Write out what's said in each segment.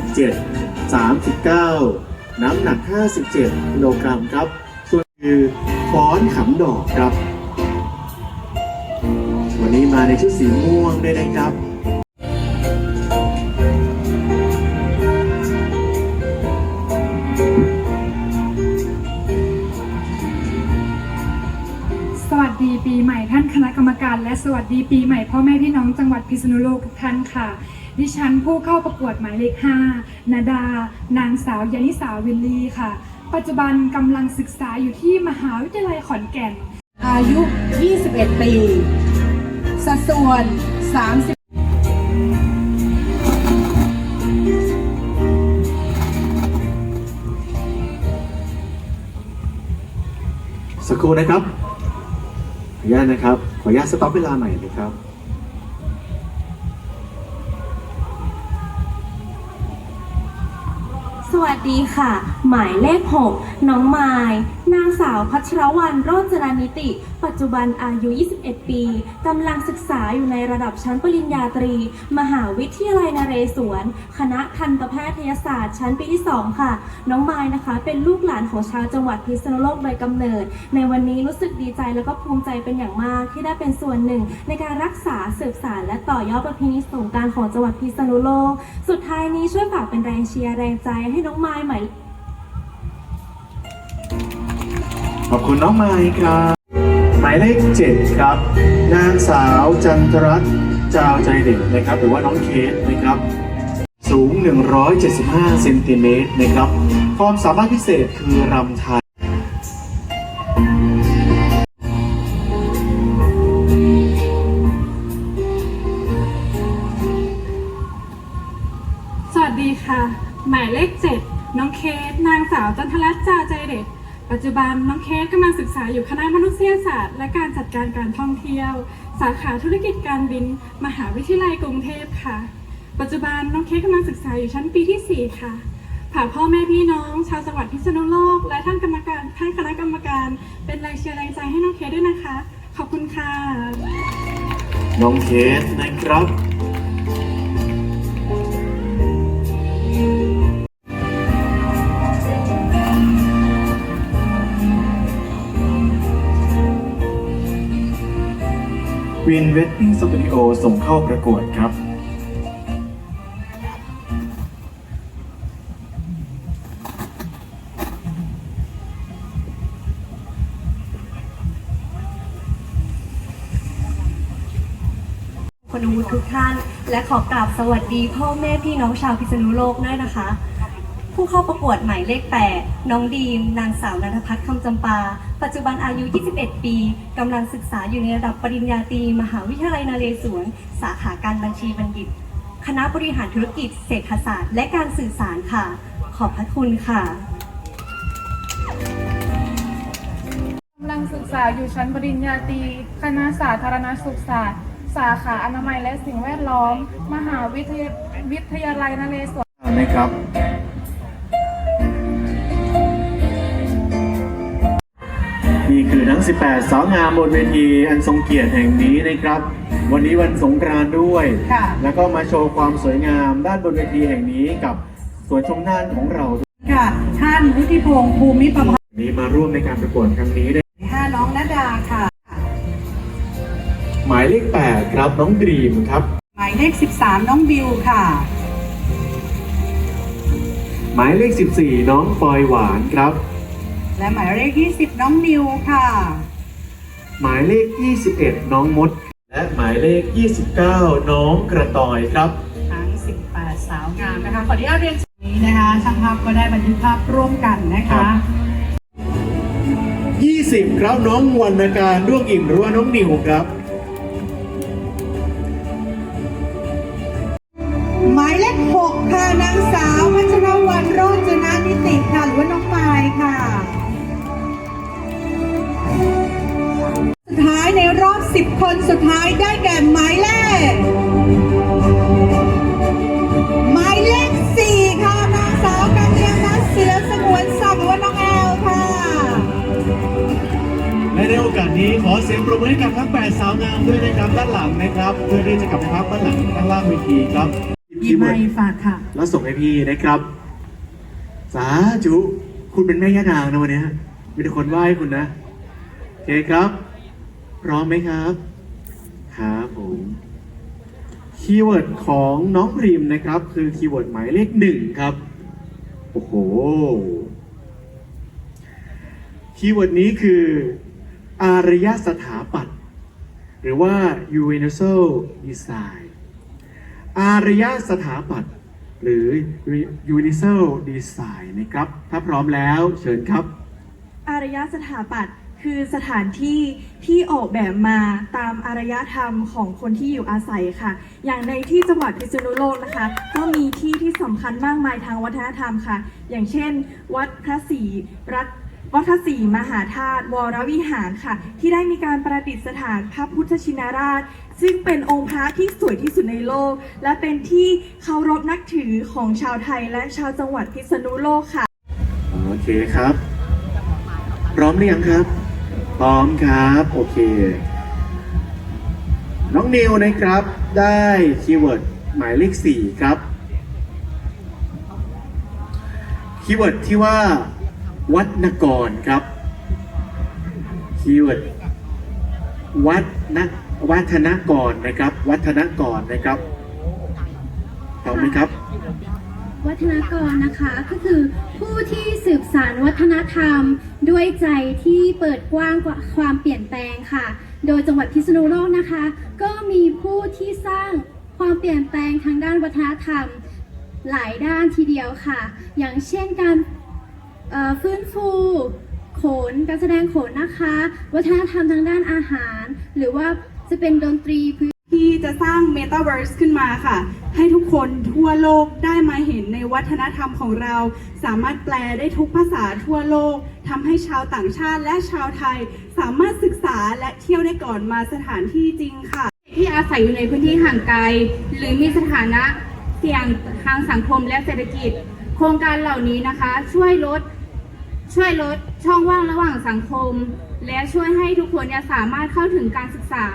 37 39 น้ำหนัก 57กิโลกรัมครับ ส่วนคือฟ้อนขำดอกครับ วันนี้มาในชุดสีม่วงด้วยนะครับสวัสดีปีใหม่ท่านคณะกรรมการ และสวัสดีปีใหม่พ่อแม่พี่น้องจังหวัดพิษณุโลกทุกท่านค่ะ ดิฉันผู้เข้าประกวดหมายเลข 5 นาดา นางสาวยานิสาวิลลีค่ะ ปัจจุบันกำลังศึกษาอยู่ที่มหาวิทยาลัยขอนแก่น อายุ 21 ปี สัดส่วน 30สักครู่นะครับ ขออนุญาตนะครับ ขออนุญาตสต็อปเวลาใหม่นะครับ ดีค่ะ หมายเลข 6 น้องไมายนางสาวพัชรวรรณโรจนานิติ ปัจจุบันอายุ 21 ปี กำลังศึกษาอยู่ในระดับชั้นปริญญาตรี มหาวิทยาลัยนเรศวร คณะทันตแพทยศาสตร์ชั้นปีที่ 2 ค่ะ น้องไมายนะคะ เป็นลูกหลานของชาวจังหวัดพิษณุโลกโดยกำเนิด ในวันนี้รู้สึกดีใจแล้วก็ภูมิใจเป็นอย่างมากที่ได้เป็นส่วนหนึ่ง ในการรักษาสืบสานและต่อยอดประเพณีสงการของจังหวัดพิษณุโลก สุดท้ายนี้ช่วยฝากเป็นแรงเชียร์แรงใจให้น้องไม้ใหม่ขอบคุณน้องไมค์ครับายเลข7ครับ นางสาวจันทรัตน์จาวใจเด็กนะครับ หรือว่าน้องเคสนะครับ สูง 175เซนติเมตรนะครับ ความสามารถพิเศษคือรำไทยสวัสดีค่ะ หมายเลข 7 น้องเคส นางสาวจันทรัตน์จาวใจเด็ดปัจจุบันน้องาอยู่คณะมนุษยศาสตร์ และการจัดการการท่องเที่ยว สาขาธุรกิจการบิน มหาวิทยาลัยกรุงเทพค่ะ ปัจจุบันน้องเคสกำลังศึกษาอยู่ชั้นปีที่ 4 ค่ะฝากพ่อแม่พี่น้อง ชาวจังหวัดพิษณุโลก และท่านกรรมการท่านคณะกรรมการ เป็นแรงเชียร์แรงใจให้น้องเคสด้วยนะคะ ขอบคุณค่ะ น้องเคสนะครับ วินเวดดิ้งสตูดิโอส่งเข้าประกวดครับคุณวุฒิทุกท่าน และขอกราบสวัสดีพ่อแม่พี่น้องชาวพิษณุโลกด้วยนะคะ ผู้เข้าประกวดหมายเลข 8 น้องดีม นางสาวนันทพัฒน์คำจำปา ปัจจุบันอายุ 21 ปีกำลังศึกษาอยู่ในระดับปริญญาตรีมหาวิทยาลัยนเรศวร สาขาการบัญชีบัณฑิต คณะบริหารธุรกิจ เศรษฐศาสตร์ และการสื่อสารค่ะ ขอบพระคุณค่ะกำลังศึกษาอยู่ชั้นปริญญาตรีคณะสาธารณสุขศาสตร์ สาขาอนามัยและสิ่งแวดล้อม มหาวิทยาวิทยาลัยนเรศวรนะครับ ง 18 สาวงามบนเวทีอันทรงเกียรติแห่งนี้นะครับ วันนี้วันสงกรานต์ด้วย ค่ะ แล้วก็มาโชว์ความสวยงามด้านบนเวทีแห่งนี้กับสวนชมน่านของเราค่ะ ท่านวุฒิพงศ์ภูมิประภาวันนี้มาร่วมในการประกวดครั้งนี้ด้วยห้าน้องนาดาค่ะ หมายเลข 8 ครับน้องดรีมครับ หมายเลข 13 น้องบิวค่ะ หมายเลข 14 น้องปอยหวานครับ และหมายเลข 20 น้องนิวค่ะ หมายเลข 21 น้องมด และหมายเลข 29 น้องกระต่ายครับ ทั้ง 18 สาวงามนะคะ ขออนุญาตเรียนนี้นะคะ ช่างภาพก็ได้บันทึกภาพร่วมกันนะครัคะ บ 20 ครับน้องวรรณการด้วงอิ่มหรือว่าน้องนิวครับ คนสุดท้ายได้แก่หมายเลขหมายเลข4ค่ะนางสาวกัญญาณเสือสงวนศักดิ์หรือว่าน้องแอลค่ะ และในโอกาสนี้ขอเสียงปรบมือให้กับทั้ง8สาวงามด้วยนะครับด้านหลังนะครับ เพื่อที่จะกลับไปพักด้านหลังด้านล่างเวทีครับหยิบไมค์ฝากค่ะ แล้วส่งให้พี่นะครับ สาธุคุณเป็นแม่ย่านางนะวันเนี้ยมีแต่คนไหว้คุณนะโอเคครับ พร้อมไหมครับ ครับผมคีย์เวิร์ดของน้องริมนะครับ คือคีย์เวิร์ดหมายเลขหนึ่งครับ โอ้โหคีย์เวิร์ดนี้คือ อารยสถาปัตย์หรือว่า universal design อารยสถาปัตย์หรือ universal design นะครับ ถ้าพร้อมแล้วเชิญครับ อารยสถาปัตย์ คือสถานที่ที่ออกแบบมาตามอารยธรรมของคนที่อยู่อาศัยค่ะ อย่างในที่จังหวัดพิษณุโลกนะคะ ก็มีที่ที่สำคัญมากมายทางวัฒนธรรมค่ะ อย่างเช่น วัดพระศรีรัตวัดพระศรีมหาธาตุวรวิหารค่ะ ที่ได้มีการประดิษฐานพระพุทธชินราช ซึ่งเป็นองค์พระที่สวยที่สุดในโลก และเป็นที่เคารพนับถือของชาวไทยและชาวจังหวัดพิษณุโลกค่ะ โอเคครับ พร้อมหรือยังครับ พร้อมครับ โอเค น้องนิวนะครับ ได้คีย์เวิร์ดหมายเลขสี่ครับ คีย์เวิร์ดที่ว่า วัดนกรครับ คีย์เวิร์ดวัดนวัฒนกรนะครับ วัฒนกรนะครับพร้อไหมครับ วัฒนกรนะคะ ก็คือผู้ที่สืบสานวัฒนธรรม ด้วยใจที่เปิดกว้างกว่าความเปลี่ยนแปลงค่ะ โดยจังหวัดพิษณุโลกนะคะ ก็มีผู้ที่สร้างความเปลี่ยนแปลงทางด้านวัฒนธรรม หลายด้านทีเดียวค่ะ อย่างเช่นการฟื้นฟูโขนการแสดงโขนนะคะ วัฒนธรรมทางด้านอาหาร หรือว่าจะเป็นดนตรีพื้น ที่จะสร้าง Metaverse ขึ้นมาค่ะ ให้ทุกคนทั่วโลกได้มาเห็นในวัฒนธรรมของเรา สามารถแปลได้ทุกภาษาทั่วโลกทำให้ชาวต่างชาติและชาวไทย สามารถศึกษาและเที่ยวได้ก่อนมาสถานที่จริงค่ะ ที่อาศัยอยู่ในพื้นที่ห่างไกล หรือมีสถานะเสี่ยงทางสังคมและเศรษฐกิจ โครงการเหล่านี้นะคะ ช่วยลดช่วยลดช่องว่างระหว่างสังคม และช่วยให้ทุกคนสามารถเข้าถึงการศึกษา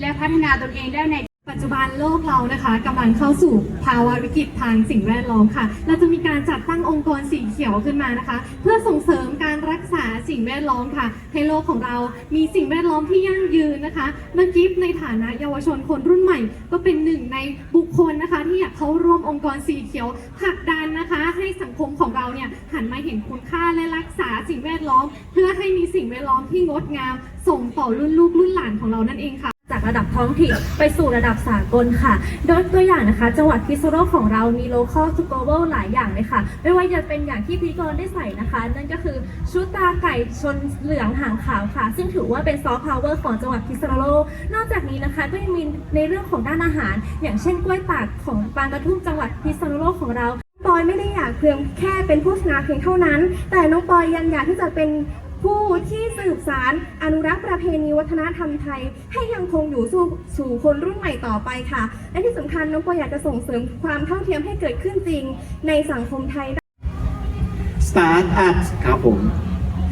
และพัฒนาตนเองได้ในปัจจุบันโลกเรานะคะกำลังเข้าสู่ภาวะวิกฤตทางสิ่งแวดล้อมค่ะ เราจะมีการจัดตั้งองค์กรสีเขียวขึ้นมานะคะ เพื่อส่งเสริมการรักษาสิ่งแวดล้อมค่ะ ให้โลกของเรามีสิ่งแวดล้อมที่ยั่งยืนนะคะเมื่อกี้ในฐานะเยาวชนคนรุ่นใหม่ ก็เป็นหนึ่งในบุคคลนะคะ ที่อยากเข้าร่วมองค์กรสีเขียวผลักดันนะคะ ให้สังคมของเราเนี่ยหันมาเห็นคุณค่าและรักษาสิ่งแวดล้อม เพื่อให้มีสิ่งแวดล้อมที่งดงาม ส่งต่อรุ่นลูกรุ่นหลานของเรานั่นเองค่ะ ระดับท้องถิ่นไปสู่ระดับสากลค่ะ โดยตัวอย่างนะคะ จังหวัดพิษณุโลกของเรามี local to global หลายอย่างเลยค่ะ ไม่ว่าจะเป็นอย่างที่พีกรได้ใส่นะคะ นั่นก็คือชุดตาไก่ชนเหลืองหางขาวค่ะ ซึ่งถือว่าเป็นซอฟต์พาวเวอร์ของจังหวัดพิษณุโลก นอกจากนี้นะคะก็ยังมีในเรื่องของด้านอาหาร อย่างเช่นกล้วยตากของบางกระทุ่มจังหวัดพิษณุโลกของเราปอยไม่ได้อยากเพียงแค่เป็นผู้ชนะเพียงเท่านั้น แต่น้องปอยยังอยากที่จะเป็น ผู้ที่สืบสารอนุรักษ์ประเพณีวัฒนธรรมไทย ให้ยังคงอยู่สู่สู่คนรุ่นใหม่ต่อไปค่ะ และที่สำคัญน้องปอยอยากจะส่งเสริมความเท่าเทียมให้เกิดขึ้นจริงในสังคมไทย Start Up ครับผม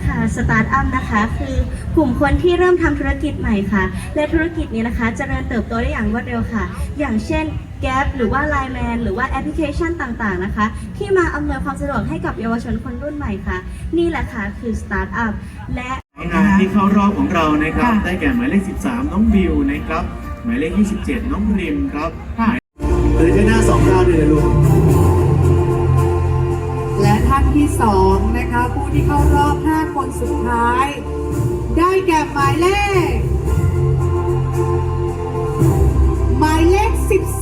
ค่ะสตาร์ทอัพนะคะ คือกลุ่มคนที่เริ่มทำธุรกิจใหม่ค่ะ และธุรกิจนี้นะคะ เจริญเติบโตได้อย่างรวดเร็วค่ะ อย่างเช่น Gap หรือว่า Line Man หรือว่าแอปพลิเคชันต่างๆนะคะ ที่มาอำนวยความสะดวกให้กับเยาวชนคนรุ่นใหม่ค่ะ นี่แหละค่ะคือสตาร์ทอัพและงานที่เข้ารอบของเรานะครับค่ะได้แก่หมายเลข 13 น้องบิวนะครับ หมายเลข 27 น้องริมครับค่ะหรือหน้าสองดาวเลยนะลูกและท่านที่สองนะคะ ผู้ที่เข้ารอบ 5 คนสุดท้าย ได้แก่หมายเลข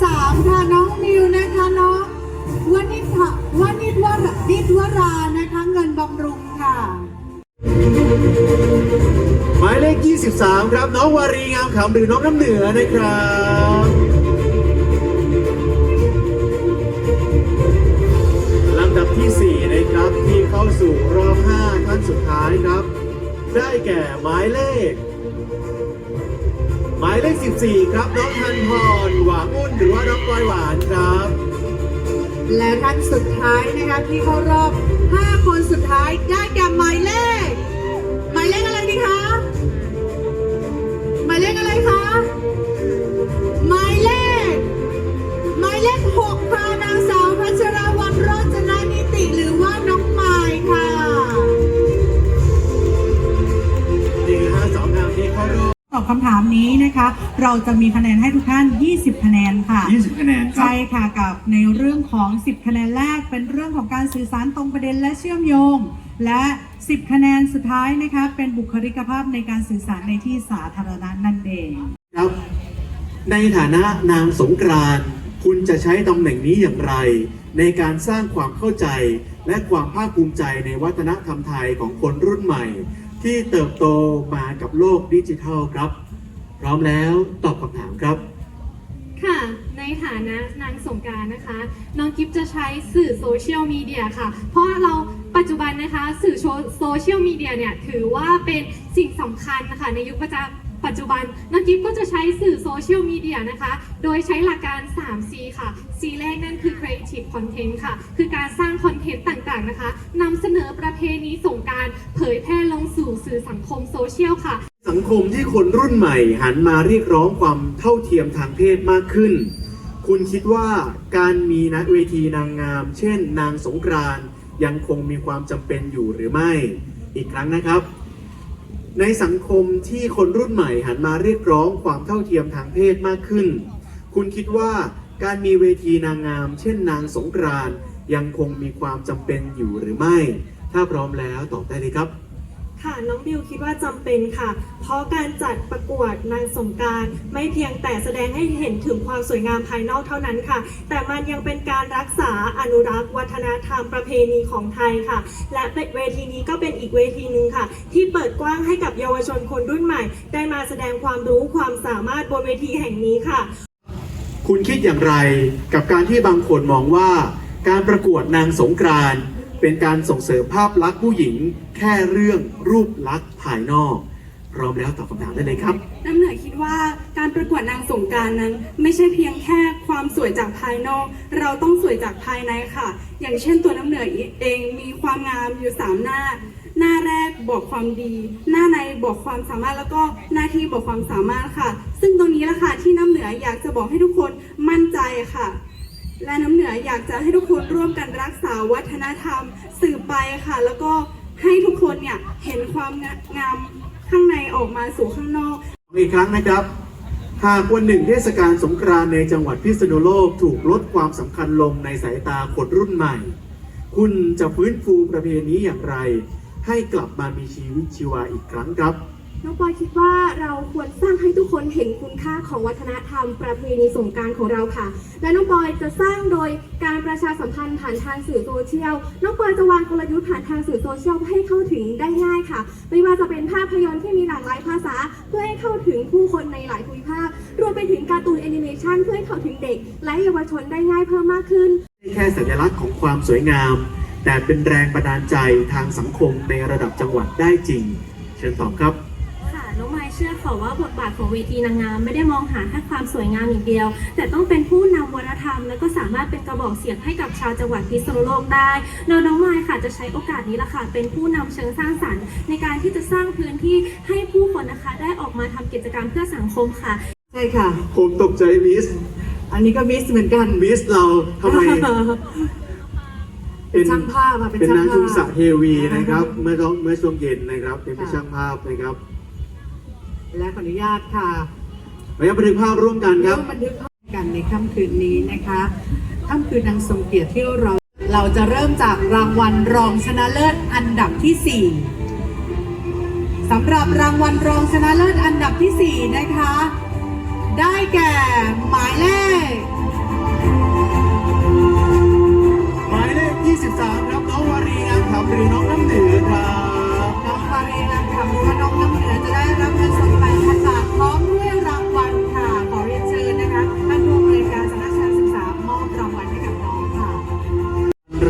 ข13ค่ะน้องมิวนะคะน้องวนิทะวนิทวราดิทวรานะคะเงินบำรุงค่ะ หมายเลข 23 ครับ น้องวารีงามขำหรือน้องน้ำเหนือนะครับลำดับที่ 4 นะครับ ที่เข้าสู่รอบ 5 ท่านสุดท้ายครับ ได้แก่หมายเลข หมายเลข 14 ครับน้องทันพรหวางอุ่นหรือว่าน้องปอยหวานครับ และท่านสุดท้ายนะคะที่เข้ารอบ 5 คนสุดท้ายได้แก่หมายเลขำถามนี้นะคะ เราจะมีคะแนนให้ทุกท่าน 20 คะแนนค่ะ 20 คะแนนครับ ใช่ค่ะกับในเรื่องของ 10 คะแนนแรกเป็นเรื่องของการสื่อสารตรงประเด็นและเชื่อมโยง และ 10 คะแนนสุดท้ายนะคะเป็นบุคลิกภาพในการสื่อสารในที่สาธารณะนั่นเองครับ ในฐานะนางสงกรานต์คุณจะใช้ตำแหน่งนี้อย่างไร ในการสร้างความเข้าใจและความภาคภูมิใจในวัฒนธรรมไทยของคนรุ่นใหม่ ที่เติบโตมากับโลกดิจิทัลครับ พร้อมแล้วตอบคำถามครับ ค่ะ ในฐานะนางสงการนะคะ น้องกิฟจะใช้สื่อโซเชียลมีเดียค่ะ เพราะเราปัจจุบันนะคะ สื่อโซเชียลมีเดียเนี่ย ถือว่าเป็นสิ่งสำคัญนะคะในยุคปัจจุ ปัจจุบันน้องกิฟก็จะใช้สื่อโซเชียลมีเดียนะคะ โดยใช้หลักการ 3C ค่ะ C แรกนั่นคือ Creative Content ค่ะ คือการสร้างคอนเทนต์ต่างๆนะคะนำเสนอประเพณีสงการเผยแพร่ลงสู่สื่อสังคมโซเชียลค่ะ สังคมที่คนรุ่นใหม่หันมาเรียกร้องความเท่าเทียมทางเพศมากขึ้น คุณคิดว่าการมีนักเวทีนางงาม เช่น นางสงกรานยังคงมีความจำเป็นอยู่หรือไม่ อีกครั้งนะครับ ในสังคมที่คนรุ่นใหม่หันมาเรียกร้องความเท่าเทียมทางเพศมากขึ้น คุณคิดว่าการมีเวทีนางงาม เช่นนางสงกรานยังคงมีความจำเป็นอยู่หรือไม่ ถ้าพร้อมแล้วตอบได้เลยครับ ค่ะน้องบิวคิดว่าจำเป็นค่ะ เพราะการจัดประกวดนางสงการไม่เพียงแต่แสดงให้เห็นถึงความสวยงามภายนอกเท่านั้นค่ะ แต่มันยังเป็นการรักษาอนุรักษ์วัฒนธรรมประเพณีของไทยค่ะ และเวทีนี้ก็เป็นอีกเวทีหนึ่งค่ะ ที่เปิดกว้างให้กับเยาวชนคนรุ่นใหม่ ได้มาแสดงความรู้ความสามารถบนเวทีแห่งนี้ค่ะ คุณคิดอย่างไรกับการที่บางคนมองว่า การประกวดนางสงกรานต์ เป็นการส่งเสริมภาพลักษณ์ผู้หญิง แค่เรื่องรูปลักษณ์ภายนอก พร้อมแล้วตอบคำถามได้เลยครับ น้ำเหนือคิดว่าการประกวดนางสงกรารนั้น ไม่ใช่เพียงแค่ความสวยจากภายนอก เราต้องสวยจากภายในค่ะ อย่างเช่นตัวน้ำเหนือเองมีความงามอยู่สามหน้า หน้าแรกบอกความดี หน้าในบอกความสามารถแล้วก็หน้าที่บอกความสามารถค่ะ ซึ่งตรงนี้แหละค่ะที่น้ำเหนืออยากจะบอกให้ทุกคนมั่นใจค่ะ และน้ำเหนืออยากจะให้ทุกคนร่วมกันรักษาวัฒนธรรมสืบไปค่ะ แล้วก็ให้ทุกคนเนี่ยเห็นความงามข้างในออกมาสู่ข้างนอก อีกครั้งนะครับ หากวันหนึ่งเทศกาลสงกรานต์ในจังหวัดพิษณุโลกถูกลดความสำคัญลงในสายตาคนรุ่นใหม่ คุณจะฟื้นฟูประเพณีอย่างไร ให้กลับมามีชีวิตชีวาอีกครั้งครับ น้องปอยคิดว่าเราควรสร้างให้ทุกคนเห็นคุณค่าของวัฒนธรรม ประเพณีสงการของเราค่ะ และน้องปอยจะสร้างโดยการประชาสัมพันธ์ผ่านทางสื่อโซเชียล น้องปอยจะวางกลยุทธ์ผ่านทางสื่อโซเชียลให้เข้าถึงได้ง่ายค่ะ ไม่ว่าจะเป็นภาพยนตร์ที่มีหลากหลายภาษา เพื่อให้เข้าถึงผู้คนในหลายภูมิภาค รวมไปถึงการ์ตูนแอนิเมชันเพื่อให้เข้าถึงเด็ก และเยาวชนได้ง่ายเพิ่มมากขึ้นไม่แค่สัญลักษณ์ของความสวยงาม แต่เป็นแรงบันดาลใจทางสังคมในระดับจังหวัดได้จริง เชิญตอบครับ ไม้เชื่อค่ะว่าบทบาทของเวทีนางงามไม่ได้มองหาแค่ความสวยงามอย่างเดียว แต่ต้องเป็นผู้นำวัฒนธรรม และก็สามารถเป็นกระบอกเสียงให้กับชาวจังหวัดพิษณุโลกได้แล้วน้องไม้ค่ะจะใช้โอกาสนี้ละค่ะเป็นผู้นำเชิงสร้างสรรค์ ในการที่จะสร้างพื้นที่ให้ผู้คนนะคะได้ออกมาทำกิจกรรมเพื่อสังคมค่ะใช่ค่ะ ผมตกใจมิส อันนี้ก็มิสเหมือนกันมิสเราทำไมเป็นช่างภาพอะเป็นเป็นช่างนางภาพทุงสะเทวีนะครับ เมื่อต้องเมื่อช่วงเย็นนะครับ เป็นผู้ค่ะช่างภาพนะครับ และขออนุญาตค่ะขออนุญาตบันทึกภาพร่วมกันครับ ร่วมบันทึกภาพกันในค่ำคืนนี้นะคะค่ำคืนนางทรงเกียรติที่เราเราจะเริ่มจากรางวัลรองชนะเลิศอันดับที่ 4สำหรับรางวัลรองชนะเลิศอันดับที่ 4 นะคะ ได้แก่หมายเลขหมายเลข 23 ครับน้องวารีงานคำหรือน้องน้ำเหนือครับ น้องปารีนามคำหรือว่าน้องน้ำเหนือจะได้รับเงินสด8,000บาทพร้อมด้วยรางวัลค่ะ ขอเรียนเชิญนะคะท่านผู้อำนวยการสำนักการศึกษามอบรางวัลให้กับน้องค่ะ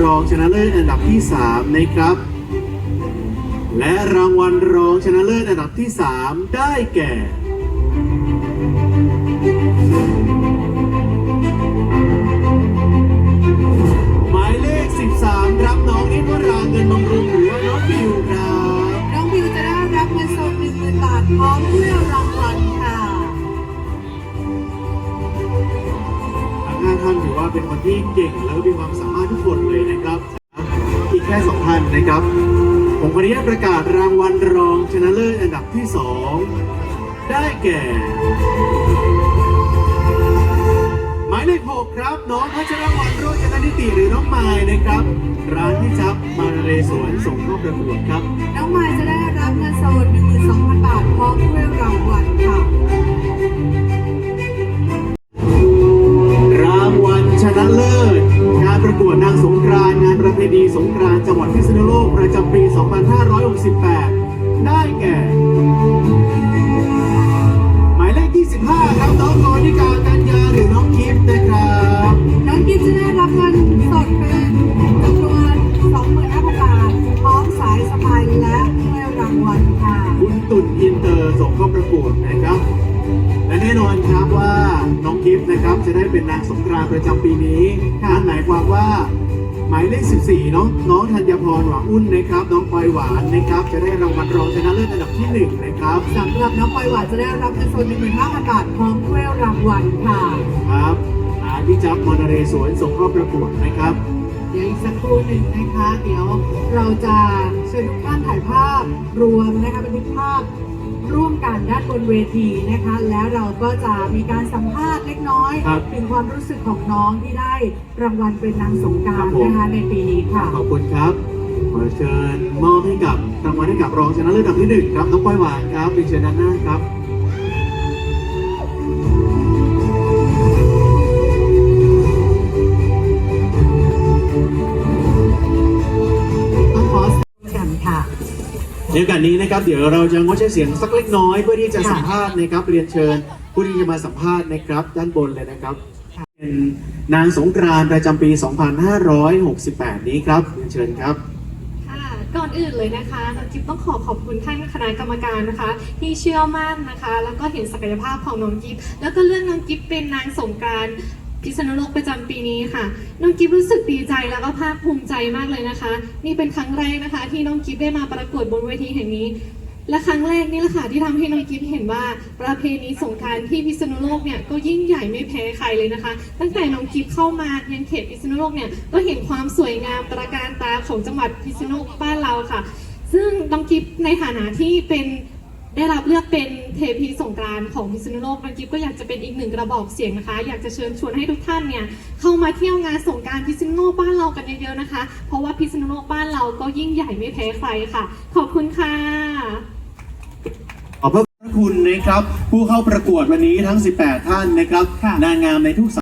รองชนะเลิศอันดับที่3นะครับ และรางวัลรองชนะเลิศอันดับที่3ได้แก่หมายเลข 13 รับน้องนิดวราเงินบำรุง มด้วยรางวัลค่ะทั้งห้าท่านถือว่าเป็นคนที่เก่งแล้วก็มีความสามารถทุกคนเลยนะครับ อีกแค่สองท่านนะครับ ผมขออนุญาตประกาศรางวัลรองชนะเลิศอันดับที่สองได้แก่ายเลขหกครับ น้องพัชรวรรณโรจนนิติหรือน้องไม้นะครับ ร้านที่จับมาเรสวนส่งเข้าประกวดครับ น้องมายจะได้รับเงินสด12,000 บาทพร้อมถ้วยรางวัลค่ะ รางวัลชนะเลิศการประกวดนางสงกรานต์งานประเพณีสงกรานต์จังหวัดพิษณุโลกประจำปี 2568 ได้แก่ หมายเลข 25 ครับน้องโมนิกากัญญาหรือน้ สงกรานต์ประจำปีนี้นั่นหมายความว่าหมายเลข 14 น้องน้องธัญพรหวังอุ่นนะครับ น้องปอยหวานนะครับ จะได้รางวัลรองชนะเลิศอันดับที่หนึ่งนะครับ สำหรับน้องปอยหวานจะได้รับเงินสด15,000บาทพร้อมถ้วยรางวัลค่ะครับอาที่จับมอนาเรสวนส่งเข้าประกวดนะครับ เดี๋ยวอีกสักครู่หนึ่งนะคะ เดี๋ยวเราจะเชิญทุกท่านถ่ายภาพรวมนะคะเป็นภาพ ร่วมกันด้านบนเวทีนะคะ แล้วเราก็จะมีการสัมภาษณ์เล็กน้อย ครับถึงความรู้สึกของน้องที่ได้รางวัลเป็นนางสงกราครัรบผม นะคะในปีนี้ค่ะ ขอบคุณครับขอเชิญมอบให้กับรางวัลให้กับรองชนะเลิศอันดับที่หนึ่งครับน้องปอยหวานครับเป็นเชิญด้านหน้าครับ ในโอกาสนี้นะครับเดี๋ยวเราจะงดใช้เสียงสักเล็กน้อยเพื่อที่จะสัมภาษณ์นะครับเรียนเชิญผู้ที่จะมาสัมภาษณ์นะครับด้านบนเลยนะครับ เป็นนางสงกรานต์ประจำปี 2568 นี้ครับเรียนเชิญครับ ค่ะก่อนอื่นเลยนะคะน้องกิฟต้องขอขอบคุณท่านคณะกรรมการนะคะ ที่เชื่อมั่นนะคะ แล้วก็เห็นศักยภาพของน้องกิฟแล้วก็เรื่องน้องกิฟเป็นนางสงกราร พิษณุโลกประจำปีนี้ค่ะ น้องกิฟรู้สึกดีใจแล้วก็ภาคภูมิใจมากเลยนะคะ นี่เป็นครั้งแรกนะคะ ที่น้องกิฟได้มาประกวดบนเวทีแห่งนี้ และครั้งแรกนี่แหละค่ะที่ทำให้น้องกิฟเห็นว่าประเพณีสงการที่พิษณุโลกเนี่ยก็ยิ่งใหญ่ไม่แพ้ใครเลยนะคะ ตั้งแต่น้องกิฟเข้ามายังเขตพิษณุโลกเนี่ยก็เห็นความสวยงามตระการตาของจังหวัดพิษณุโลกบ้านเราค่ะ ซึ่งน้องกิฟในฐานะที่เป็น ได้รับเลือกเป็นเทพีสงกรานต์ของพิษณุโลกน้องกิฟก็อยากจะเป็นอีกหนึ่งกระบอกเสียงนะคะ อยากจะเชิญชวนให้ทุกท่านเนี่ยเข้ามาเที่ยวงานสงกรารพิษณุโลกบ้านเรากันเยอะๆนะคะ เพราะว่าพิษณุโลกบ้านเราก็ยิ่งใหญ่ไม่แพ้ใครค่ะ ขอบคุณค่ะขอบพระคุณนะครับ ผู้เข้าประกวดวันนี้ทั้ง 18 ท่านนะครับนางงามในทุก